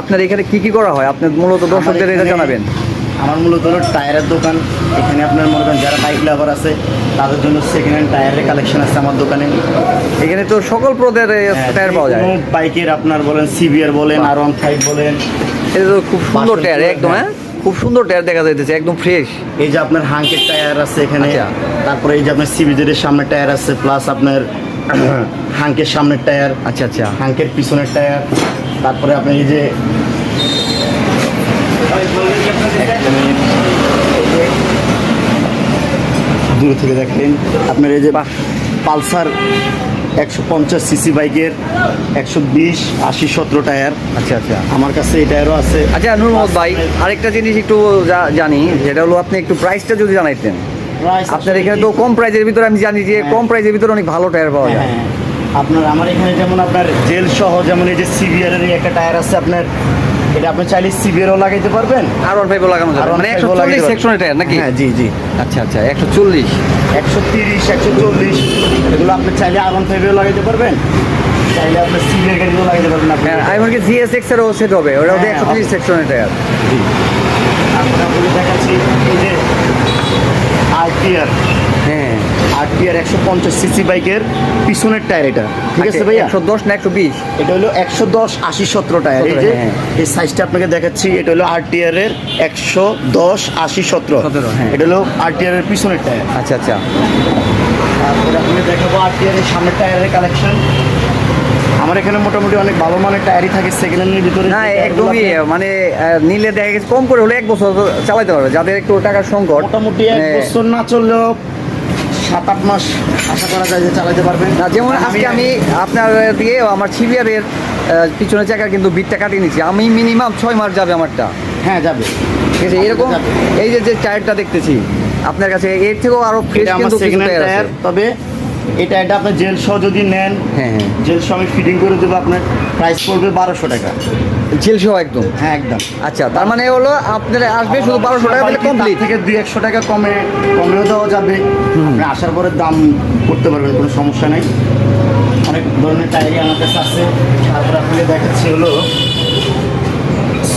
আপনার এখানে কি কি করা হয়? আপনার মূলত দর্শকদের এটা জানাবেন। আমার মূলত হলো টায়ারের দোকান। এখানে আপনার মনে করেন যারা বাইক লাভার আছে তাদের জন্য সেকেন্ড হ্যান্ড টায়ারের কালেকশন আছে আমার দোকানে। এখানে তো সকল প্রদের হ্যাঁ, টায়ার পাওয়া যায়। বাইকের আপনার বলেন সিবিআর বলেন আর ওয়ান ফাইভ বলেন। এটা তো খুব সুন্দর টায়ার একদম হ্যাঁ। হ্যাঁ? খুব সুন্দর টায়ার দেখা যাইতেছে একদম ফ্রেশ এই যে আপনার হাঙ্কের টায়ার আছে এখানে। আচ্ছা। তারপরে এই যে আপনার সিবিজের সামনে টায়ার আছে প্লাস আপনার হাঙ্কের সামনের টায়ার আচ্ছা আচ্ছা। হাঙ্কের পিছনের টায়ার তারপরে আপনি এই যে। দূর থেকে দেখেন আপনার এই যে। পালসার একশো পঞ্চাশ সিসি বাইকের একশো বিশ আশি সতেরো টায়ার আচ্ছা আচ্ছা আমার কাছে এই টায়ারও আছে আচ্ছা নূর মোহাম্মদ ভাই আরেকটা জিনিস একটু জানি যেটা হলো আপনি একটু প্রাইসটা যদি জানাইতেন আপনার এখানে তো কম প্রাইজের ভিতরে আমি জানি যে হ্যাঁ। কম প্রাইজের ভিতরে অনেক ভালো টায়ার পাওয়া যায় হ্যাঁ, আপনার আমার এখানে যেমন আপনার জেল সহ যেমন এই যে সিবিআর এর একটা টায়ার আছে আপনার এটা আপনি চাইলে সিবিআরও লাগাইতে পারবেন। আর ওয়ান ফাইভও লাগানো যাবে। মানে একশো চল্লিশ সেকশনের টায়ার নাকি? হ্যাঁ জি জি। আচ্ছা আচ্ছা একশো চল্লিশ। একশো তিরিশ একশো চল্লিশ এগুলো আপনি চাইলে আর ওয়ান ফাইভেও লাগাইতে পারবেন। চাইলে আপনার সিবিআর গাড়িও লাগাইতে পারবেন আপনি। হ্যাঁ আমি কি জিএস এক্স এরও সেট হবে ওটা হ্যাঁ, একশো তিরিশ সেকশনের টায়ার জি। তারপরে আপনাকে দেখাচ্ছি এই যে আরটিআর হ্যাঁ আরটিআর একশো পঞ্চাশ সিসি বাইকের পিছনের টায়ার এটা। ঠিক আছে ভাইয়া? একশো দশ না একশো বিশ? এটা হলো একশো দশ আশি সতেরো টায়ার। এই যে হ্যাঁ। এই সাইজটা আপনাকে দেখাচ্ছি এটা হলো আরটিআর এর একশো দশ আশি সতেরো। 17, হ্যাঁ। এটা হলো আরটিআর এর পিছনের টায়ার। আচ্ছা আচ্ছা। তারপরে আপনাকে দেখাবো আরটিআর এর সামনের টায়ারের কালেকশন আমার এখানে মোটামুটি অনেক ভালো মানের টায়ারই থাকে সেকেন্ড হ্যান্ডের ভিতরে। না একদমই মানে নিলে দেখা গেছে কম করে হলে এক বছর চালাতে পারবে যাদের একটু টাকার সংকট মোটামুটি এক মানে- বছর না চললেও সাত আট মাস আশা করা যায় যে চালাতে পারবেন না যেমন আজকে আমি আপনার দিয়ে আমার সিভিয়ারের পিছনে চাকা কিন্তু বিটটা কাটিয়ে নিচ্ছি আমি মিনিমাম ছয় মাস যাবে আমারটা। হ্যাঁ যাবে। ঠিক আছে এরকম এই যে যে টায়ারটা দেখতেছি আপনার কাছে এর থেকেও আরও ফ্রেশ কিন্তু তবে এটা এটা আপনি জেল সহ যদি নেন হ্যাঁ হ্যাঁ। জেল সহ আমি ফিটিং করে দেবো আপনার প্রাইস পড়বে বারোশো টাকা। জেল সহ একদম? হ্যাঁ একদম। আচ্ছা তার মানে হলো আপনার আসবে শুধু বারোশো টাকা দিলে কমপ্লিট থেকে দুই একশো টাকা কমে কমেও দেওয়া যাবে। আপনি আসার পরে দাম করতে পারবেন কোনো সমস্যা নাই। অনেক ধরনের টায়ারই আমার কাছে আছে। তারপরে আপনাকে দেখাচ্ছি হলো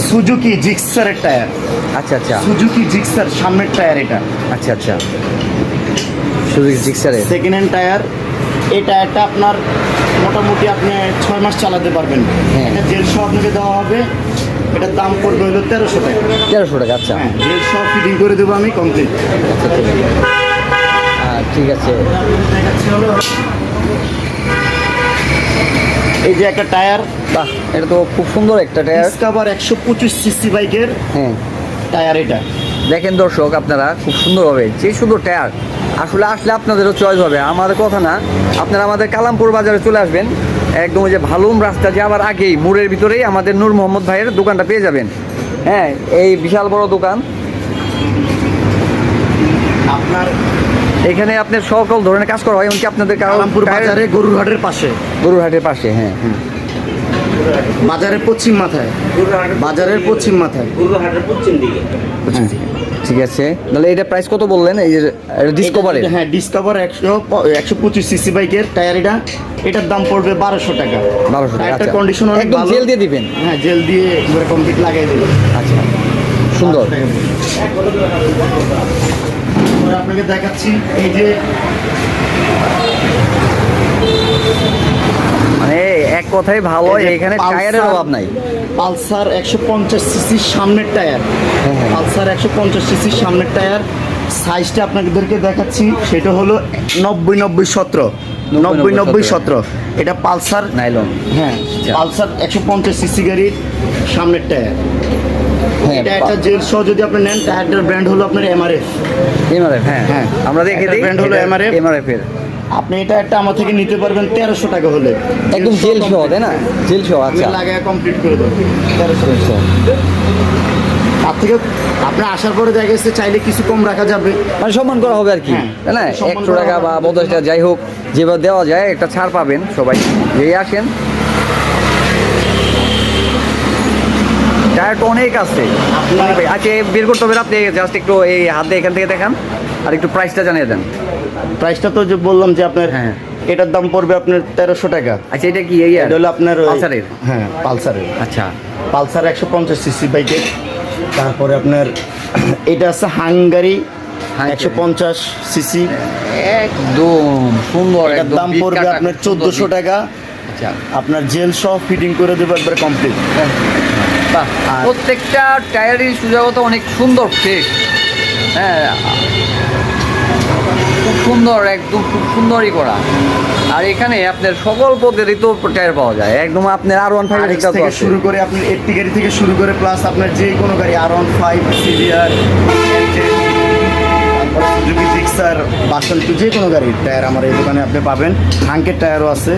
সুজুকি জিক্সারের টায়ার আচ্ছা আচ্ছা। সুজুকি জিক্সার সামনের টায়ার এটা। আচ্ছা আচ্ছা। শুধু জিক্সারের সেকেন্ড হ্যান্ড টায়ার এই টায়ারটা আপনার মোটামুটি আপনি ছয় মাস চালাতে পারবেন। হ্যাঁ। এটা জেল সহ আপনাকে দেওয়া হবে এটার দাম পড়বে হলো তেরোশো টাকা। তেরোশো টাকা আচ্ছা। হ্যাঁ জেল সহ ফিটিং করে দেবো আমি কমপ্লিট আচ্ছা ঠিক আছে। ঠিক আছে। এই যে একটা টায়ার বাহ এটা তো খুব সুন্দর একটা টায়ার ডিসকাভার একশো পঁচিশ সিসি বাইকের হ্যাঁ। টায়ার এটা। দেখেন দর্শক আপনারা খুব সুন্দরভাবে যে সুন্দর টায়ার আসলে আসলে আপনাদেরও চয়েস হবে। আমাদের কথা না আপনারা আমাদের কালামপুর বাজারে চলে আসবেন। একদম ওই যে ভালুম রাস্তা যাওয়ার আগেই মোড়ের ভিতরেই আমাদের নূর মোহাম্মদ ভাইয়ের দোকানটা পেয়ে যাবেন। হ্যাঁ এই বিশাল বড় দোকান। আপনার এখানে আপনার সকল ধরনের কাজ করা হয় এমনকি আপনাদের কালামপুর বাজারে গরুরহাটের পাশে। গরুরহাটের পাশে হ্যাঁ হ্যাঁ। বাজারের পশ্চিম মাথায়। বাজারের পশ্চিম মাথায়। হাটের পশ্চিম দিকে। ঠিক আছে। তাহলে এটা প্রাইস কত বললেন? এই এটা- হ্যাঁ ডিসকভার একশো একশো পঁচিশ সিসি বাইকের টায়ার এটা। এটার দাম পড়বে বারোশো টাকা। বারোশো টাকা আচ্ছা। কন্ডিশন অনেক একদম ভালো। জেল দিয়ে দিবেন? হ্যাঁ জেল দিয়ে একবারে কমপ্লিট লাগাই দেবে আচ্ছা সুন্দর। আপনাকে দেখাচ্ছি এই যে কথাই ভালো এখানে টায়ারের অভাব নাই। পালসার একশো পঞ্চাশ সিসির সামনের টায়ার। হ্যাঁ, হ্যাঁ। পালসার একশো পঞ্চাশ সিসির সামনের টায়ার। সাইজটা আপনাদেরকে দেখাচ্ছি সেটা হলো নব্বই নব্বই সতেরো। নব্বই নব্বই সতেরো। এটা পালসার নাইলন। হ্যাঁ আচ্ছা। পালসার একশো পঞ্চাশ সিসি গাড়ির সামনের টায়ার। হ্যাঁ এটা একটা জেল সহ যদি আপনি নেন টায়ারটার ব্র্যান্ড হলো আপনার এমআরএফ। এমআরএফ হ্যাঁ। হ্যাঁ। আমরা দেখে দিই brand হলো MRF এমআরএফ এর। আপনি এটা একটা আমার থেকে নিতে পারবেন তেরোশো টাকা হলে। একদম জেল সহ তাই না? জেল সহ আচ্ছা। লাগায় কমপ্লিট করে দেবো। তেরোশো। তার থেকে আপনি আসার পরে দেখা গেছে চাইলে কিছু কম রাখা যাবে। মানে সম্মান করা হবে আর কি হ্যাঁ, তাই না? একশো টাকা বা পঞ্চাশ টাকা যাই হোক যেভাবে দেওয়া যায় একটা ছাড় পাবেন সবাই। যেই আসেন। টায়ারটা অনেক আছে। আপনার- আচ্ছা বের করতে হবে আপনি জাস্ট একটু এই হাত দিয়ে এখান থেকে দেখান। আর একটু প্রাইসটা জানিয়ে দেন। প্রাইসটা তো যে বললাম যে আপনার হ্যাঁ। এটার দাম পড়বে আপনার তেরোশো টাকা। আচ্ছা এটা কি এই এটা হলো আপনার ওই- পালসারের? হ্যাঁ পালসারের। আচ্ছা। পালসার একশো পঞ্চাশ সিসি বাইকের তারপরে আপনার এটা আছে হাঙ্গারি। একশো পঞ্চাশ সিসি একদম সুন্দর এটার দাম পড়বে আপনার চোদ্দোশো টাকা। আচ্ছা। আপনার জেল সহ ফিটিং করে দেবো একবার কমপ্লিট আর- প্রত্যেকটা টায়ারই সুজাগত অনেক সুন্দর ফ্রেশ হ্যাঁ। খুব সুন্দর একদম খুব সুন্দরই করা। আর এখানে আপনার সকল পদেরই তো টায়ার পাওয়া যায়। একদম আপনার আর ওয়ান ফাইভ থেকে শুরু করে আপনার এইটটি গাড়ি থেকে শুরু করে প্লাস আপনার যে কোনো গাড়ি আর ওয়ান ফাইভ সিভিয়ার সুজুকি জিক্সার বাসন যে কোনো গাড়ির টায়ার আমার এই দোকানে আপনি পাবেন। হাঙ্কের টায়ারও আছে।